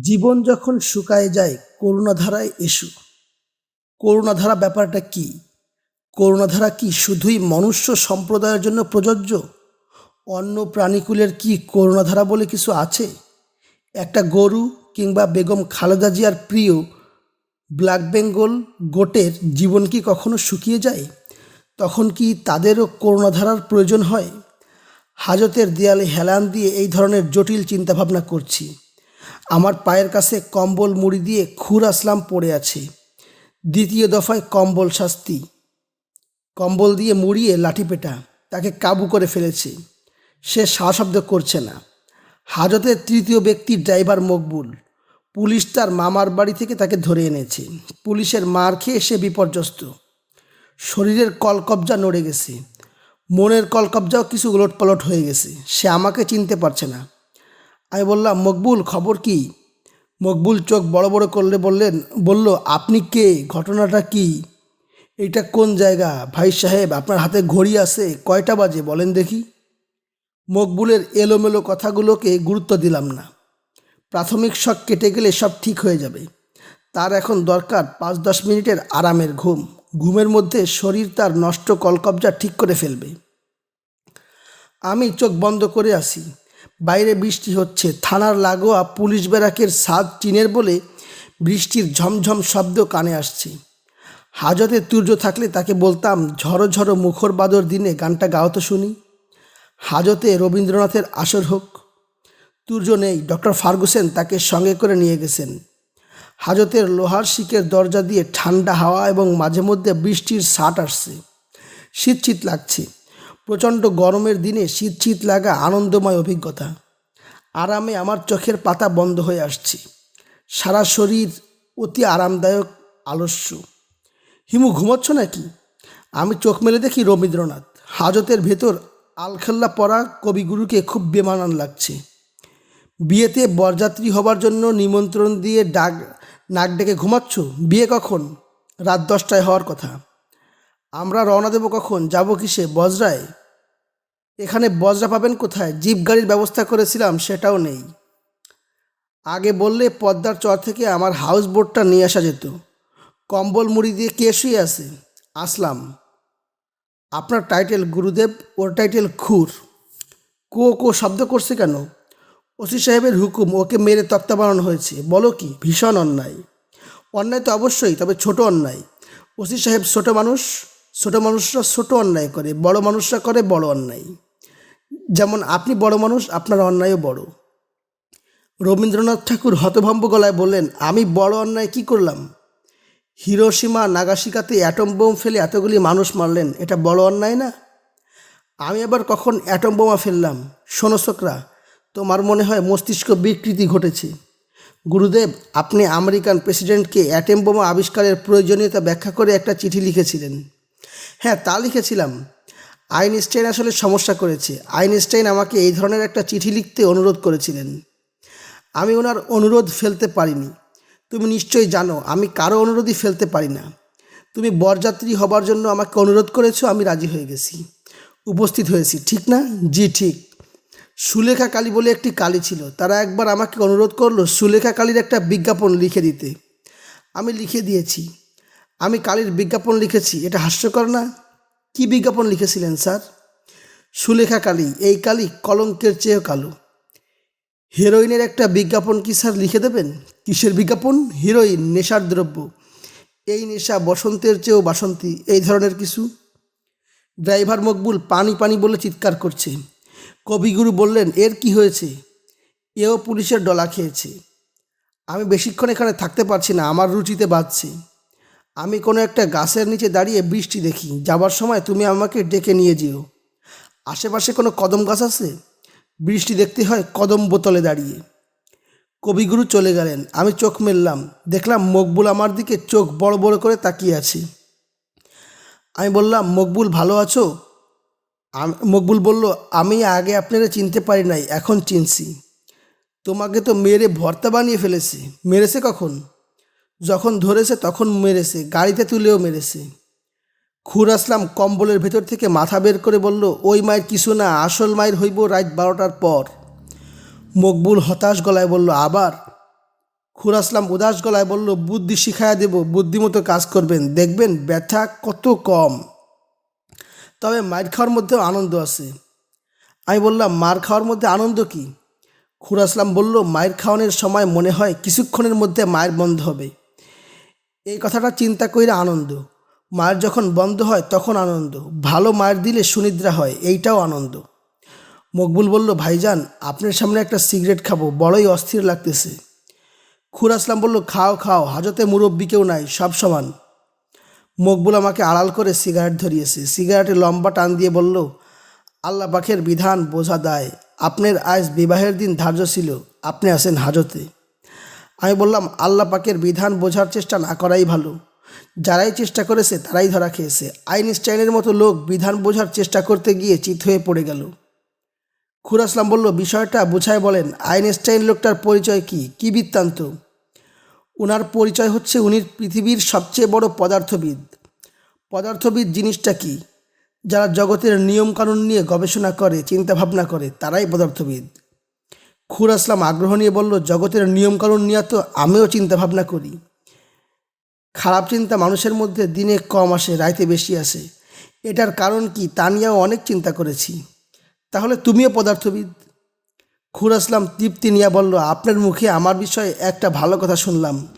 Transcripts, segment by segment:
জীবন যখন শুকায় যায়, করুণাধারায় এসো। করুণাধারা ব্যাপারটা কি? করুণাধারা কি শুধুই মনুষ্য সম্প্রদায়ের জন্য প্রযোজ্য? অন্য প্রাণীকুলের কি করুণাধারা বলে কিছু আছে? একটা গরু কিংবা বেগম খালেদা জিয়ার প্রিয় ব্ল্যাক বেঙ্গল গোটের জীবন কি কখনো শুকিয়ে যায়? তখন কি তাদেরও করুণাধারার প্রয়োজন হয়? হাজতের দেয়ালে হেলান দিয়ে এই ধরনের জটিল চিন্তাভাবনা করছি। আমার পায়ের কাছে কম্বল মুড়ি দিয়ে খুর আসলাম পড়ে আছে। দ্বিতীয় দফায় কম্বল শাস্তি। কম্বল দিয়ে মুড়িয়ে লাঠি পেটা, তাকে কাবু করে ফেলেছে। সে সাশব্দ করছে না। হাজতের তৃতীয় ব্যক্তি ড্রাইভার মকবুল। পুলিশ তার মামার বাড়ি থেকে তাকে ধরে এনেছে। পুলিশের মার খেয়ে সে বিপর্যস্ত। শরীরের কলকবজা নড়ে গেছে। মনের কলকবজাও কিছু উলটপালট হয়ে গেছে। সে আমাকে চিনতে পারছে না। আমি বললাম, মকবুল, খবর কি? মকবুল চোখ বড় বড় করলে বললেন, বলল, আপনি কে? ঘটনাটা কি? এটা কোন জায়গা? ভাই সাহেব, আপনার হাতে ঘড়ি আছে, কয়টা বাজে? বলেন দেখি। মকবুলের এলোমেলো কথাগুলোকে গুরুত্ব দিলাম না। প্রাথমিক শখ কেটে গেলে সব ঠিক হয়ে যাবে। তার এখন দরকার পাঁচ দশ মিনিটের আরামের ঘুম। ঘুমের মধ্যে শরীর তার নষ্ট কলকবজা ঠিক করে ফেলবে। আমি চোখ বন্ধ করে আসি বাইরে বৃষ্টি হচ্ছে। থানার লাগোয়া পুলিশ ব্যারাকের স্বাদ চিনের বলে বৃষ্টির ঝমঝম শব্দ কানে আসছে। হাজতে তুর্য থাকলে তাকে বলতাম, ঝড়ো ঝড়ো মুখর বাদর দিনে গানটা গাও তো শুনি। হাজতে রবীন্দ্রনাথের আসর হোক। তুর্য নেই, ডক্টর ফার্গুসেন তাকে সঙ্গে করে নিয়ে গেছেন। হাজতের লোহার শিকের দরজা দিয়ে ঠান্ডা হাওয়া এবং মাঝে মধ্যে বৃষ্টির সাট আসছে। শীত শীত লাগছে। প্রচণ্ড গরমের দিনে শীত শীত লাগা আনন্দময় অভিজ্ঞতা। আরামে আমার চোখের পাতা বন্ধ হয়ে আসছে। সারা শরীর অতি আরামদায়ক আলস্য। হিমু, ঘুমোচ্ছ নাকি? আমি চোখ মেলে দেখি রবীন্দ্রনাথ। হাজতের ভেতর আলখেল্লা পরা কবিগুরুকে খুব বেমানান লাগছে। বিয়েতে বরযাত্রী হবার জন্য নিমন্ত্রণ দিয়ে ডাক, নাক ডেকে ঘুমাচ্ছ? বিয়ে কখন? রাত দশটায় হওয়ার কথা। আমরা রওনা দেব কখন? যাব কিসে? বজরায়? এখানে বজরা পাবেন কোথায়? জিপ গাড়ির ব্যবস্থা করেছিলাম, সেটাও নেই। আগে বললে পদ্মার চর থেকে আমার হাউস বোটটা নিয়ে আসা যেত। কম্বল মুড়ি দিয়ে কে শুয়ে আছে? আসলাম। আপনার টাইটেল গুরুদেব, ওর টাইটেল খুর। কো কো শব্দ করছে কেন? ওসি সাহেবের হুকুম, ওকে মেরে তক্তা হয়েছে। বলো কি? ভীষণ অন্যায়। অন্যায় তো অবশ্যই, তবে ছোট অন্যায়। ওসি সাহেব ছোট মানুষ ছোট মানুষরা ছোট অন্যায় করে, বড় মানুষরা করে বড় অন্যায়। যেমন আপনি বড় মানুষ, আপনার অন্যায়ও বড়। রবীন্দ্রনাথ ঠাকুর হতভম্ব গলায় বললেন, আমি বড় অন্যায় কি করলাম? হিরোসীমা নাগাসিকাতে অ্যাটম বোম ফেলে এতগুলি মানুষ মারলেন, এটা বড় অন্যায় না? আমি আবার কখন অ্যাটম বোমা ফেললাম? শোনসকরা তোমার মনে হয় মস্তিষ্ক বিকৃতি ঘটেছে। গুরুদেব, আপনি আমেরিকান প্রেসিডেন্টকে অ্যাটেম বোমা আবিষ্কারের প্রয়োজনীয়তা ব্যাখ্যা করে একটা চিঠি লিখেছিলেন। হ্যাঁ তা লিখেছিলাম। আইনস্টাইন আসলে সমস্যা করেছে। আইনস্টাইন আমাকে এই ধরনের একটা চিঠি লিখতে অনুরোধ করেছিলেন। আমি ওনার অনুরোধ ফেলতে পারিনি। তুমি নিশ্চয়ই জানো, আমি কারও অনুরোধই ফেলতে পারি না। তুমি বরযাত্রী হবার জন্য আমাকে অনুরোধ করেছ, আমি রাজি হয়ে গেছি। উপস্থিত হয়েছি, ঠিক না? জি, ঠিক। সুলেখা কালী বলে একটি কালী ছিল। তারা একবার আমাকে অনুরোধ করল সুলেখা কালীর একটা বিজ্ঞাপন লিখে দিতে। আমি লিখে দিয়েছি। আমি কালীর বিজ্ঞাপন লিখেছি, এটা হাস্যকর না? কি বিজ্ঞাপন লিখেছিলেন স্যার? সুলেখা কালী, এই কালী কলঙ্কের চেয়েও কালো। হিরোইনের একটা বিজ্ঞাপন কি স্যার লিখে দেবেন? কিসের বিজ্ঞাপন? হিরোইন, নেশার দ্রব্য। এই নেশা বসন্তের চেয়েও বাসন্তী, এই ধরনের কিছু? ড্রাইভার মকবুল পানি পানি বলে চিৎকার করছে। কবিগুরু বললেন, এর কি হয়েছে? এও পুলিশের ডলা খেয়েছে। আমি বেশিক্ষণ এখানে থাকতে পারছি না, আমার রুচিতে বাজছে আমি কোনো একটা গাছের নিচে দাঁড়িয়ে বৃষ্টি দেখি, যাবার সময় তুমি আমাকে ডেকে নিয়ে যেও। আশেপাশে কোনো কদম গাছ আছে? বৃষ্টি দেখতে হয় কদম বোতলে দাঁড়িয়ে। কবিগুরু চলে গেলেন, আমি চোখ মেললাম, দেখলাম মকবুল আমার দিকে চোখ বড় বড় করে তাকিয়ে আছে। আমি বললাম, মকবুল ভালো আছো? মকবুল বলল, আমি আগে আপনারা চিনতে পারি নাই, এখন চিনছি। তোমাকে তো মেরে ভর্তা বানিয়ে ফেলেছি। মেরেছে কখন? যখন ধরেছে তখন মেরেছে, গাড়িতে তুলেও মেরেছে। খুর আসলাম কম্বলের ভেতর থেকে মাথা বের করে বলল, ওই মায়ের কিছু না, আসল মায়ের হইব রাত বারোটার পর। মকবুল হতাশ গলায় বলল, আবার? খুর আসলাম উদাস গলায় বলল, বুদ্ধি শিখাইয়া দেব, বুদ্ধিমতো কাজ করবেন। দেখবেন ব্যথা কত কম। তবে মার খাওয়ার মধ্যেও আনন্দ আছে। আমি বললাম, মার খাওয়ার মধ্যে আনন্দ কি? খুরাসলাম বলল, মায়ের খাওয়ানোর সময় মনে হয় কিছুক্ষণের মধ্যে মায়ের বন্ধ হবে। এই কথাটা চিন্তা কইরা আনন্দ। মায়ের যখন বন্ধ হয়, তখন আনন্দ। ভালো মায়ের দিলে সুনিদ্রা হয়, এইটাও আনন্দ। মকবুল বলল, ভাইজান, আপনার সামনে একটা সিগারেট খাব, বড়ই অস্থির লাগতেছে। খুর আসলাম বলল, খাও খাও, হাজতে মুরব্বী কেউ নাই, সব সমান। মকবুল আমাকে আড়াল করে সিগারেট ধরিয়েছে। সিগারেটে লম্বা টান দিয়ে বলল, আল্লাহ পাখের বিধান বোঝা দেয়। আপনার আজ বিবাহের দিন ধার্য ছিল, আপনি আছেন হাজতে। আমি বললাম, আল্লাহ পাকের বিধান বোঝার চেষ্টা না করাই ভালো। যারাই চেষ্টা করেছে, তারাই ধরা খেয়েছে। আইনস্টাইনের মতো লোক বিধান বোঝার চেষ্টা করতে গিয়ে চিত হয়ে পড়ে গেল। খুরাসলাম বলল, বিষয়টা বুঝায় বলেন, আইনস্টাইন লোকটার পরিচয় কি? কি বৃত্তান্ত? ওনার পরিচয় হচ্ছে উনি পৃথিবীর সবচেয়ে বড় পদার্থবিদ। পদার্থবিদ জিনিসটা কি? যারা জগতের নিয়মকানুন নিয়ে গবেষণা করে, চিন্তাভাবনা করে, তারাই পদার্থবিদ। খুর আসলাম, আগ্রহ নিয়ে বলল, জগতের নিয়মকানুন নিয়ে তো আমিও চিন্তা ভাবনা করি। খারাপ চিন্তা মানুষের মধ্যে দিনে কম আসে, রাইতে বেশি আসে। এটার কারণ কি তা নিয়েও অনেক চিন্তা করেছি। তাহলে তুমিও পদার্থবিদ? খুর আসলাম, তৃপ্তি নিয়ে বলল, আপনার মুখে আমার বিষয়ে একটা ভালো কথা শুনলাম।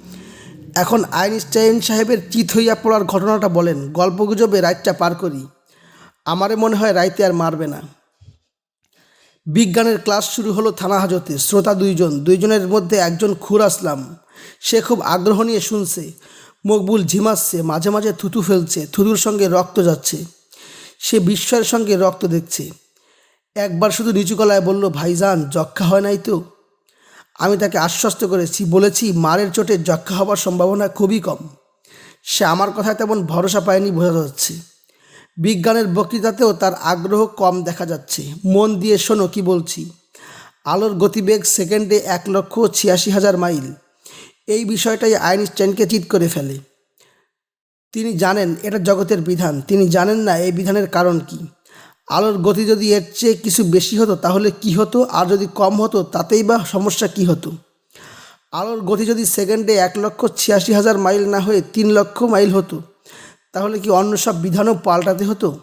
এখন আইনস্টাইন সাহেবের চিত হইয়া পড়ার ঘটনাটা বলেন, গল্পগুজবে রাইটটা পার করি। আমারে মনে হয় রাইতে আর মারবে না। বিজ্ঞানের ক্লাস শুরু হলো থানা হাজতে। শ্রোতা দুইজন, দুইজনের মধ্যে একজন খুর আসলাম। সে খুব আগ্রহ নিয়ে শুনছে। মকবুল ঝিমাচ্ছে, মাঝে মাঝে থুতু ফেলছে, থুতুর সঙ্গে রক্ত যাচ্ছে। সে বিস্ময়ের সঙ্গে রক্ত দেখছে। একবার শুধু নিচু গলায় বলল, ভাইজান, যক্ষা হয় নাই তো? আমি তাকে আশ্বস্ত করেছি, বলেছি, মারের চোটে যক্ষা হবার সম্ভাবনা খুবই কম। সে আমার কথায় তেমন ভরসা পায়নি, বোঝা যাচ্ছে। বিজ্ঞানের বক্তৃতাতেও তার আগ্রহ কম দেখা যাচ্ছে। মন দিয়ে শোনো কি বলছি। আলোর গতিবেগ সেকেন্ডে এক লক্ষ ছিয়াশি হাজার মাইল। এই বিষয়টাই আইনস্টাইনকে চিৎ করে ফেলে। তিনি জানেন এটা জগতের বিধান। তিনি জানেন না এই বিধানের কারণ কি। আলোর গতি যদি এর চেয়ে কিছু বেশি হতো, তাহলে কি হতো? আর যদি কম হতো, তাতেই বা সমস্যা কি হতো? আলোর গতি যদি সেকেন্ডে এক লক্ষ ছিয়াশি হাজার মাইল না হয়ে তিন লক্ষ মাইল হতো তাহলে কি অন্য সব বিধানও পাল্টাতে হতো?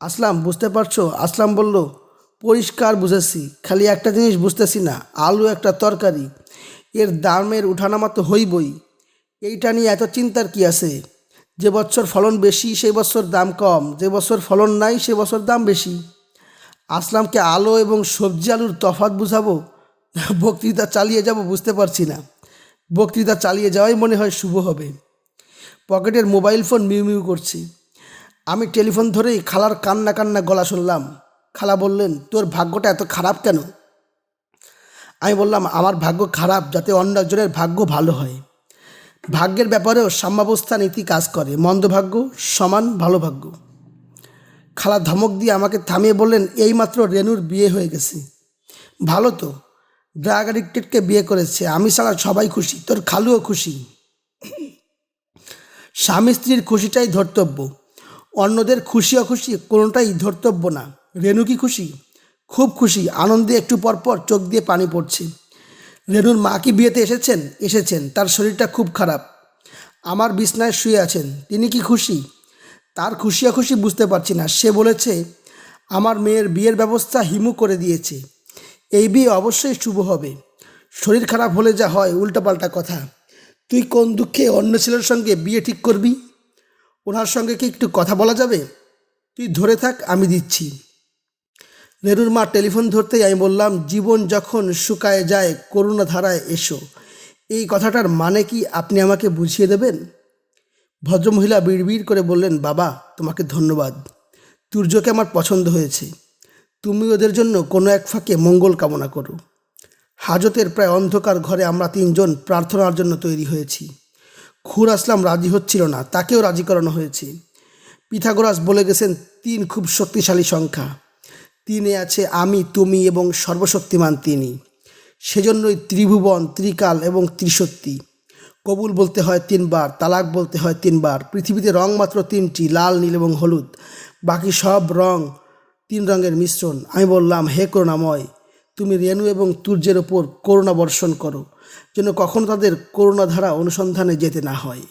আসলাম, বুঝতে পারছ? আসলাম বলল, পরিষ্কার বুঝেছি, খালি একটা জিনিস বুঝতেছি না, আলু একটা তরকারি, এর দামের উঠানামা তো হইবই। এইটা নিয়ে এত চিন্তার কি আছে? যে বছর ফলন বেশি, সেই বছর দাম কম, যে বছর ফলন নাই, সে বছর দাম বেশি। আসলামকে আলো এবং সবজি আলুর তফাত বুঝাবো? বক্তৃতা চালিয়ে যাব, বুঝতে পারছি না। বক্তৃতা চালিয়ে যাওয়াই মনে হয় শুভ হবে। পকেটের মোবাইল ফোন মিউ মিউ করছি। আমি টেলিফোন ধরেই খালার কান্না কান্না গলা শুনলাম। খালা বললেন, তোর ভাগ্যটা এত খারাপ কেন? আমি বললাম, আমার ভাগ্য খারাপ যাতে অন্য একজনের ভাগ্য ভালো হয়। ভাগ্যের ব্যাপারেও সাম্যাবস্থা নীতি কাজ করে। মন্দ ভাগ্য, সমান ভালো ভাগ্য। খালা ধমক দিয়ে আমাকে থামিয়ে বললেন, এইমাত্র রেনুর বিয়ে হয়ে গেছে। ভালো তো ড্রাগ অ্যাডিক্টেডকে বিয়ে করেছে। আমি ছাড়া সবাই খুশি। তোর খালুও খুশি। স্বামী স্ত্রীর খুশিটাই ধর্তব্য। অন্যদের খুশি অখুশি কোনোটাই ধর্তব্য না। রেনু কি খুশি? খুব খুশি। আনন্দে একটু পর পর চোখ দিয়ে পানি পড়ছে। রেনুর মা কি বিয়েতে এসেছেন? এসেছেন। তার শরীরটা খুব খারাপ। আমার বিছনায় শুয়ে আছেন। তিনি কি খুশি? তার খুশি অখুশি বুঝতে পারছি না। সে বলেছে, আমার মেয়ের বিয়ের ব্যবস্থা হিমু করে দিয়েছে। এই বিয়ে অবশ্যই শুভ হবে। শরীর খারাপ হলে যা হয়, উল্টাপাল্টা কথা। তুই কোন দুঃখে অন্য ছেলের সঙ্গে বিয়ে ঠিক করবি? ওনার সঙ্গে কি একটু কথা বলা যাবে? তুই ধরে থাক, আমি দিচ্ছি। রেনুর মা টেলিফোন ধরতেই আমি বললাম, জীবন যখন শুকায় যায় করুণা ধারায় এসো। এই কথাটার মানে কি আপনি আমাকে বুঝিয়ে দেবেন? ভদ্রমহিলা বিড়বিড় করে বললেন, বাবা, তোমাকে ধন্যবাদ। তুর্যকে আমার পছন্দ হয়েছে। তুমি ওদের জন্য কোনো এক ফাঁকে মঙ্গল কামনা করো। হাজতের প্রায় অন্ধকার ঘরে আমরা তিনজন প্রার্থনার জন্য তৈরি হয়েছি। খুর আসলাম রাজি হচ্ছিল না, তাকেও রাজি করানো হয়েছে। পিথাগোরাস বলে গেছেন, তিন খুব শক্তিশালী সংখ্যা। তিনে আছে আমি, তুমি এবং সর্বশক্তিমান তিনি। সেজন্যই ত্রিভুবন, ত্রিকাল এবং ত্রিশক্তি। কবুল বলতে হয় তিনবার, তালাক বলতে হয় তিনবার। পৃথিবীতে রং মাত্র তিনটি, লাল, নীল এবং হলুদ। বাকি সব রং তিন রঙের মিশ্রণ। আমি বললাম, হে করুণাময় তুমি রেণু এবং তুর্যের ওপর করোনা বর্ষণ করো, যেন কখনো তাদের করোনা ধারা অনুসন্ধানে যেতে না হয়।